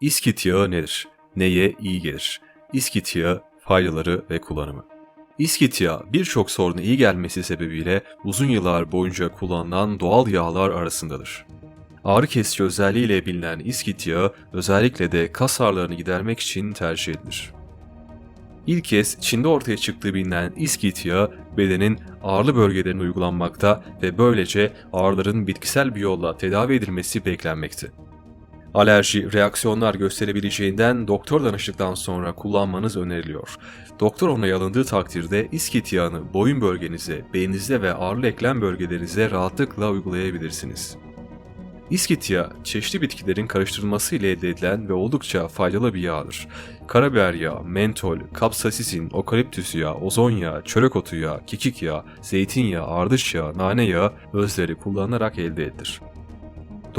İskit yağı nedir? Neye iyi gelir? İskit yağı faydaları ve kullanımı. İskit yağı birçok soruna iyi gelmesi sebebiyle uzun yıllar boyunca kullanılan doğal yağlar arasındadır. Ağrı kesici özelliğiyle bilinen iskit yağı özellikle de kas ağrılarını gidermek için tercih edilir. İlk kez Çin'de ortaya çıktığı bilinen iskit yağı bedenin ağrılı bölgelerine uygulanmakta ve böylece ağrıların bitkisel bir yolla tedavi edilmesi beklenmekte. Alerji, reaksiyonlar gösterebileceğinden doktor danıştıktan sonra kullanmanız öneriliyor. Doktor onay alındığı takdirde iskit yağını boyun bölgenize, beyninizde ve ağrılı eklem bölgelerinize rahatlıkla uygulayabilirsiniz. İskit yağı, çeşitli bitkilerin karıştırılması ile elde edilen ve oldukça faydalı bir yağdır. Karabiber yağı, mentol, kapsasisin, okaliptüs yağı, ozon yağı, çörek otu yağı, kekik yağı, zeytinyağı, ardıç yağı, nane yağı özleri kullanılarak elde edilir.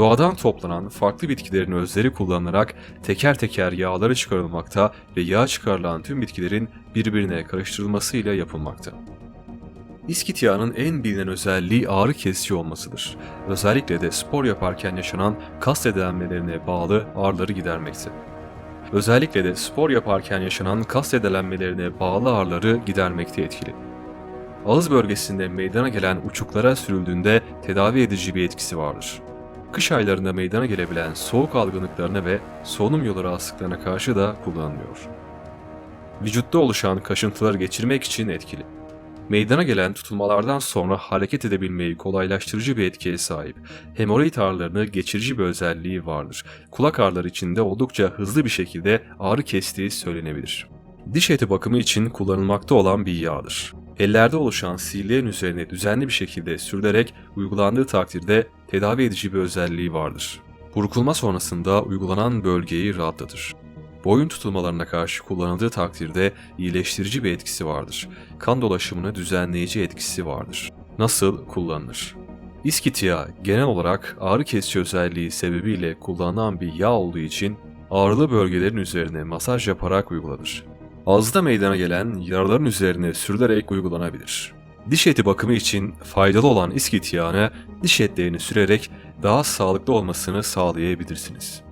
Doğadan toplanan farklı bitkilerin özleri kullanılarak teker teker yağları çıkarılmakta ve yağ çıkarılan tüm bitkilerin birbirine karıştırılmasıyla yapılmakta. İskit yağının en bilinen özelliği ağrı kesici olmasıdır. Özellikle de spor yaparken yaşanan kas zedelenmelerine bağlı ağrıları gidermekte. Özellikle de spor yaparken yaşanan kas zedelenmelerine bağlı ağrıları gidermekte etkili. Ağız bölgesinde meydana gelen uçuklara sürüldüğünde tedavi edici bir etkisi vardır. Kış aylarında meydana gelebilen soğuk algınlıklarına ve solunum yolu rahatsızlıklarına karşı da kullanılıyor. Vücutta oluşan kaşıntıları geçirmek için etkili. Meydana gelen tutulmalardan sonra hareket edebilmeyi kolaylaştırıcı bir etkiye sahip. Hemoroid ağrılarını geçirici bir özelliği vardır. Kulak ağrıları için de oldukça hızlı bir şekilde ağrı kestiği söylenebilir. Diş eti bakımı için kullanılmakta olan bir yağdır. Ellerde oluşan sillerin üzerine düzenli bir şekilde sürülerek uygulandığı takdirde tedavi edici bir özelliği vardır. Burkulma sonrasında uygulanan bölgeyi rahatlatır. Boyun tutulmalarına karşı kullanıldığı takdirde iyileştirici bir etkisi vardır. Kan dolaşımını düzenleyici etkisi vardır. Nasıl kullanılır? İskit yağı genel olarak ağrı kesici özelliği sebebiyle kullanılan bir yağ olduğu için ağrılı bölgelerin üzerine masaj yaparak uygulanır. Ağızda meydana gelen yaraların üzerine sürülerek uygulanabilir. Diş eti bakımı için faydalı olan iskit yağını diş etlerini sürerek daha sağlıklı olmasını sağlayabilirsiniz.